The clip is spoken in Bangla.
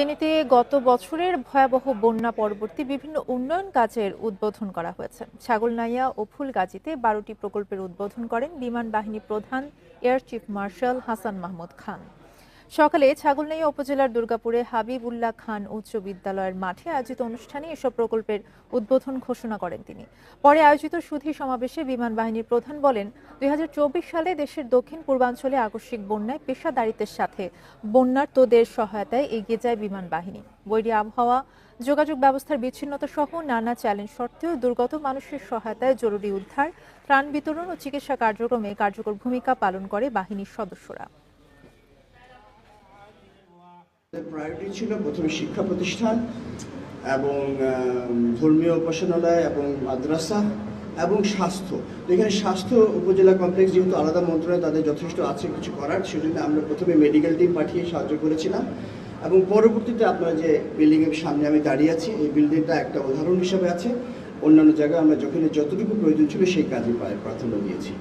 ফেনীতে গত বছরের ভয়াবহ বন্যা পরবর্তী বিভিন্ন উন্নয়ন কাজের উদ্বোধন করা হয়েছে। ছাগলনাইয়া ও ফুলগাজীতে বারোটি প্রকল্পের উদ্বোধন করেন বিমান বাহিনী প্রধান air chief marshal Hasan Mahmud Khan. সকালে ছাগলনাইয়া উপজেলার দুর্গাপুরে হাবিবুল্লাহ খান উচ্চ বিদ্যালয়ের মাঠে আয়োজিত অনুষ্ঠানে এসব প্রকল্পের উদ্বোধন ঘোষণা করেন তিনি। পরে আয়োজিত সুধী সমাবেশে বিমান বাহিনীর প্রধান বলেন, দুই হাজার চব্বিশ সালে দেশের দক্ষিণ পূর্বাঞ্চলে আকস্মিক বন্যায় পেশাদারিত্বের সাথে বন্যার্তদের সহায়তায় এগিয়ে যায় বিমান বাহিনী। বৈরী আবহাওয়া, যোগাযোগ ব্যবস্থার বিচ্ছিন্নতা সহ নানা চ্যালেঞ্জ সত্ত্বেও দুর্গত মানুষের সহায়তায় জরুরি উদ্ধার, ত্রাণ বিতরণ ও চিকিৎসা কার্যক্রমে কার্যকর ভূমিকা পালন করে বাহিনীর সদস্যরা। প্রায়োরিটি ছিল প্রথমে শিক্ষা প্রতিষ্ঠান এবং ধর্মীয় উপাসনালয় এবং মাদ্রাসা এবং স্বাস্থ্য। এখানে স্বাস্থ্য উপজেলা কমপ্লেক্স যেহেতু আলাদা মন্ত্রণালয়, তাদের যথেষ্ট আছে কিছু করার। সেজন্য আমরা প্রথমে মেডিকেল টিম পাঠিয়ে সাহায্য করেছিলাম। এবং পরবর্তীতে আপনারা যে বিল্ডিংয়ের সামনে আমি দাঁড়িয়ে আছি, এই বিল্ডিংটা একটা উদাহরণ হিসাবে আছে। অন্যান্য জায়গায় আমরা যখন যতটুকু প্রয়োজন ছিল সেই কাজে প্রাধান্য দিয়েছি।